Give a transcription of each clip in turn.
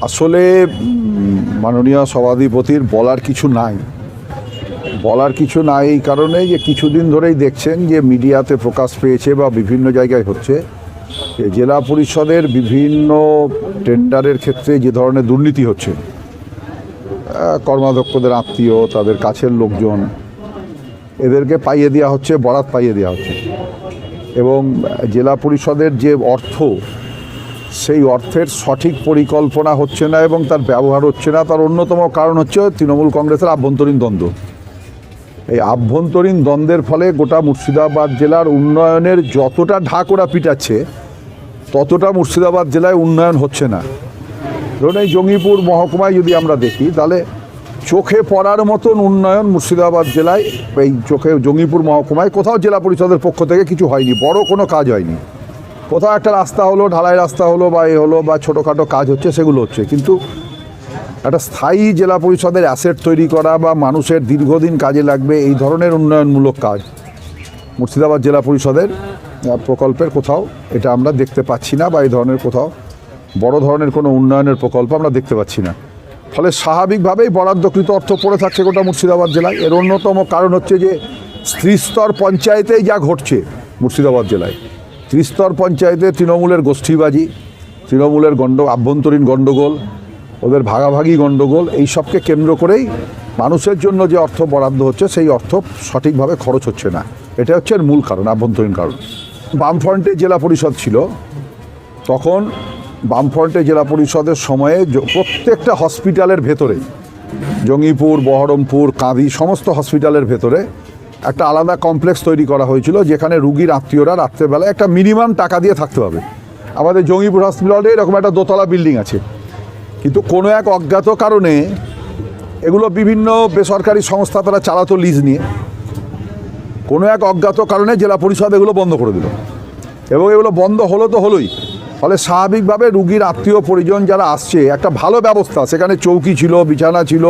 আসলে মাননীয় সভাধিপতির বলার কিছু নাই। বলার কিছু নাই এই কারণে যে কিছুদিন ধরেই দেখছেন যে মিডিয়াতে প্রকাশ পেয়েছে বা বিভিন্ন জায়গায় হচ্ছে যে জেলা পরিষদের বিভিন্ন টেন্ডারের ক্ষেত্রে যে ধরনের দুর্নীতি হচ্ছে কর্মাধ্যক্ষদের আত্মীয়, তাদের কাছের লোকজন, এদেরকে পাইয়ে দেওয়া হচ্ছে, বরাত পাইয়ে দেওয়া হচ্ছে। এবং জেলা পরিষদের যে অর্থ সেই অর্থের সঠিক পরিকল্পনা হচ্ছে না এবং তার ব্যবহার হচ্ছে না। তার অন্যতম কারণ হচ্ছে তৃণমূল কংগ্রেসের আভ্যন্তরীণ দ্বন্দ্ব। এই আভ্যন্তরীণ দ্বন্দ্বের ফলে গোটা মুর্শিদাবাদ জেলার উন্নয়নের যতটা ঢাক ওরা পিটাচ্ছে, ততটা মুর্শিদাবাদ জেলায় উন্নয়ন হচ্ছে না। ধরুন এই জঙ্গিপুর মহকুমায় যদি আমরা দেখি, তাহলে চোখে পড়ার মতন উন্নয়ন মুর্শিদাবাদ জেলায়, এই চোখে জঙ্গিপুর মহকুমায় কোথাও জেলা পরিষদের পক্ষ থেকে কিছু হয়নি, বড় কোনো কাজ হয়নি। কোথাও একটা রাস্তা হলো, ঢালাই রাস্তা হলো বা এ হলো বা ছোটোখাটো কাজ হচ্ছে, সেগুলো হচ্ছে। কিন্তু একটা স্থায়ী জেলা পরিষদের অ্যাসেট তৈরি করা বা মানুষের দীর্ঘদিন কাজে লাগবে, এই ধরনের উন্নয়নমূলক কাজ মুর্শিদাবাদ জেলা পরিষদের প্রকল্পের কোথাও, এটা আমরা দেখতে পাচ্ছি না বা এই ধরনের কোথাও, বড় ধরনের কোনো উন্নয়নের প্রকল্প আমরা দেখতে পাচ্ছি না। ফলে স্বাভাবিকভাবেই বরাদ্দকৃত অর্থ পড়ে থাকছে গোটা মুর্শিদাবাদ জেলায়। এর অন্যতম কারণ হচ্ছে যে ত্রিস্তর পঞ্চায়েতেই যা ঘটছে মুর্শিদাবাদ জেলায়। ত্রিস্তর পঞ্চায়েতে তৃণমূলের গোষ্ঠীবাজি, তৃণমূলের গণ্ড আভ্যন্তরীণ গণ্ডগোল, ওদের ভাগাভাগি গণ্ডগোল, এই সবকে কেন্দ্র করেই মানুষের জন্য যে অর্থ বরাদ্দ হচ্ছে, সেই অর্থ সঠিকভাবে খরচ হচ্ছে না। এটা হচ্ছে মূল কারণ, আভ্যন্তরীণ কারণ। বামফ্রন্টে জেলা পরিষদ ছিল। তখন বামফ্রন্টে জেলা পরিষদের সময়ে প্রত্যেকটা হসপিটালের ভেতরে, জঙ্গিপুর, বহরমপুর, কাঁদি, সমস্ত হসপিটালের ভেতরে একটা আলাদা কমপ্লেক্স তৈরি করা হয়েছিল, যেখানে রুগীর আত্মীয়রা রাত্রেবেলায় একটা মিনিমাম টাকা দিয়ে থাকতে হবে। আমাদের জঙ্গিপুর হসপিটালে এরকম একটা দোতলা বিল্ডিং আছে। কিন্তু কোনো এক অজ্ঞাত কারণে এগুলো বিভিন্ন বেসরকারি সংস্থা তারা চালাতো লিজ নিয়ে। কোনো এক অজ্ঞাত কারণে জেলা পরিষদ এগুলো বন্ধ করে দিল। এবং এগুলো বন্ধ হলো তো হলোই। ফলে স্বাভাবিকভাবে রুগীর আত্মীয় পরিজন যারা আসছে, একটা ভালো ব্যবস্থা। সেখানে চৌকি ছিল, বিছানা ছিল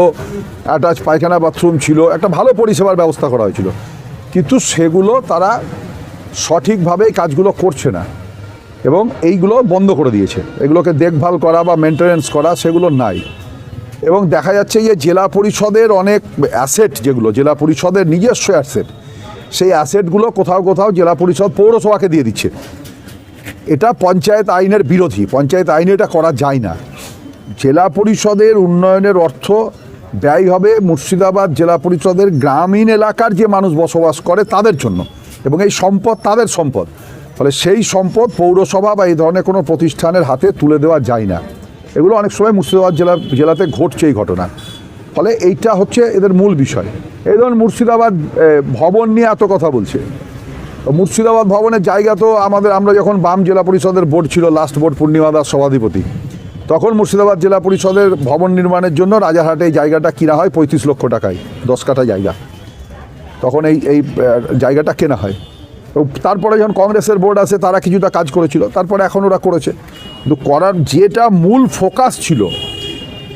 অ্যাটাচ পায়খানা বাথরুম ছিল, একটা ভালো পরিষেবার ব্যবস্থা করা হয়েছিল। কিন্তু সেগুলো তারা সঠিকভাবে কাজগুলো করছে না এবং এইগুলো বন্ধ করে দিয়েছে। এগুলোকে দেখভাল করা বা মেনটেনেন্স করা সেগুলো নাই। এবং দেখা যাচ্ছে যে জেলা পরিষদের অনেক অ্যাসেট যেগুলো, জেলা পরিষদের নিজস্ব অ্যাসেট সেই অ্যাসেটগুলো কোথাও কোথাও জেলা পরিষদ পৌরসভাকে দিয়ে দিচ্ছে। এটা পঞ্চায়েত আইনের বিরোধী, পঞ্চায়েত আইনে এটা করা যায় না। জেলা পরিষদের উন্নয়নের অর্থ ব্যয় হবে মুর্শিদাবাদ জেলা পরিষদের গ্রামীণ এলাকার যে মানুষ বসবাস করে তাদের জন্য এবং এই সম্পদ তাদের সম্পদ। ফলে সেই সম্পদ পৌরসভা বা এই ধরনের কোনো প্রতিষ্ঠানের হাতে তুলে দেওয়া যায় না। এগুলো অনেক সময় মুর্শিদাবাদ জেলা, জেলাতে ঘটছে এই ঘটনা। ফলে এইটা হচ্ছে এদের মূল বিষয়। এই ধরুন মুর্শিদাবাদ ভবন নিয়ে এত কথা বলছে। মুর্শিদাবাদ ভবনের জায়গা তো আমাদের, আমরা যখন বাম জেলা পরিষদের বোর্ড ছিল লাস্ট বোর্ড পূর্ণিমা দাস সভাধিপতি, তখন মুর্শিদাবাদ জেলা পরিষদের ভবন নির্মাণের জন্য রাজারহাটে এই জায়গাটা কিনা হয় পঁয়ত্রিশ লক্ষ টাকায়, দশ কাঠা জায়গা। তখন এই এই জায়গাটা কেনা হয়। তো তারপরে যখন কংগ্রেসের বোর্ড আসে, তারা কিছুটা কাজ করেছিল, তারপরে এখন ওরা করেছে। কিন্তু করার যেটা মূল ফোকাস ছিল,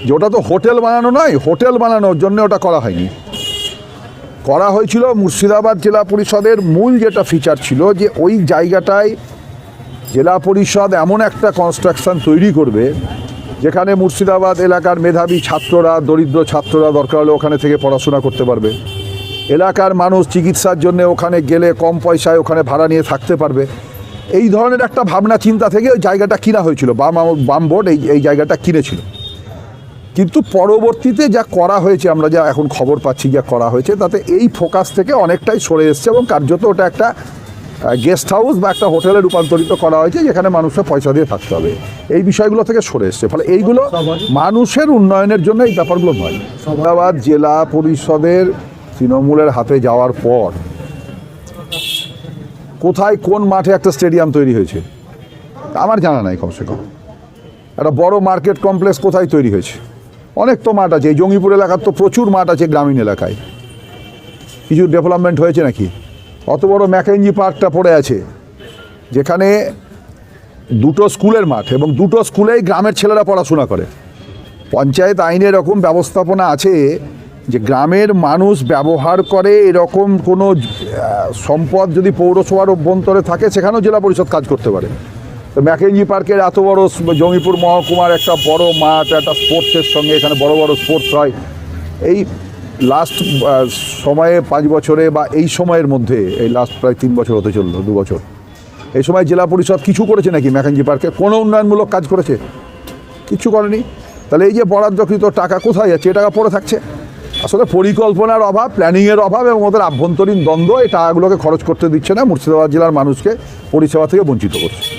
যে ওটা তো হোটেল বানানো নয়, হোটেল বানানোর জন্য ওটা করা হয়নি। করা হয়েছিল মুর্শিদাবাদ জেলা পরিষদের মূল যেটা ফিচার ছিল যে ওই জায়গাটায় জেলা পরিষদ এমন একটা কনস্ট্রাকশন তৈরি করবে, যেখানে মুর্শিদাবাদ এলাকার মেধাবী ছাত্ররা, দরিদ্র ছাত্ররা দরকার হলে ওখানে থেকে পড়াশোনা করতে পারবে। এলাকার মানুষ চিকিৎসার জন্য ওখানে গেলে কম পয়সায় ওখানে ভাড়া নিয়ে থাকতে পারবে। এই ধরনের একটা ভাবনা, চিন্তা থেকে ওই জায়গাটা কিনা হয়েছিল, বাম বাম বোর্ড এই এই জায়গাটা কিনেছিল। কিন্তু পরবর্তীতে যা করা হয়েছে, আমরা যা এখন খবর পাচ্ছি যা করা হয়েছে, তাতে এই ফোকাস থেকে অনেকটাই সরে এসছে এবং কার্যত ওটা একটা গেস্ট হাউস বা একটা হোটেলে রূপান্তরিত করা হয়েছে, যেখানে মানুষের পয়সা দিয়ে থাকতে হবে। এই বিষয়গুলো থেকে সরে এসছে। ফলে এইগুলো মানুষের উন্নয়নের জন্য এই ব্যাপারগুলো নয়। হায়দ্রাবাদ জেলা পরিষদের তৃণমূলের হাতে যাওয়ার পর, কোথায় কোন মাঠে একটা স্টেডিয়াম তৈরি হয়েছে? আমার জানা নাই কমসে কম। একটা বড় মার্কেট কমপ্লেক্স কোথায় তৈরি হয়েছে? অনেক তো মাঠ আছে, এই জঙ্গিপুর এলাকার তো প্রচুর মাঠ আছে গ্রামীণ এলাকায়। কিছু ডেভেলপমেন্ট হয়েছে নাকি? অত বড় ম্যাকেঞ্জি পার্কটা পড়ে আছে, যেখানে দুটো স্কুলের মাঠ এবং দুটো স্কুলেই গ্রামের ছেলেরা পড়াশোনা করে। পঞ্চায়েত আইনে এরকম ব্যবস্থাপনা আছে যে গ্রামের মানুষ ব্যবহার করে এরকম কোনো সম্পদ যদি পৌরসভার অভ্যন্তরে থাকে, সেখানেও জেলা পরিষদ কাজ করতে পারে। তো ম্যাকেঞ্জি পার্কের এত বড় জমিপুর মহকুমার একটা বড় মাঠ, একটা স্পোর্টসের সঙ্গে এখানে বড় বড় স্পোর্টস হয়। এই লাস্ট সময়ে পাঁচ বছরে বা এই সময়ের মধ্যে, এই লাস্ট প্রায় তিন বছর হতে চলল, দু বছর। এই সময় জেলা পরিষদ কিছু করেছে নাকি ম্যাকেঞ্জি পার্কে? কোনো উন্নয়নমূলক কাজ করেছে? কিচ্ছু করেনি। তাহলে এই যে বরাদ্দকৃত টাকা কোথায় যাচ্ছে? এ টাকা পড়ে থাকছে। আসলে পরিকল্পনার অভাব, প্ল্যানিংয়ের অভাব এবং ওদের আভ্যন্তরীণ দ্বন্দ্ব, এই টাকাগুলোকে খরচ করতে দিচ্ছে না মুর্শিদাবাদ জেলার মানুষকে, পরিষেবা থেকে বঞ্চিত করছে।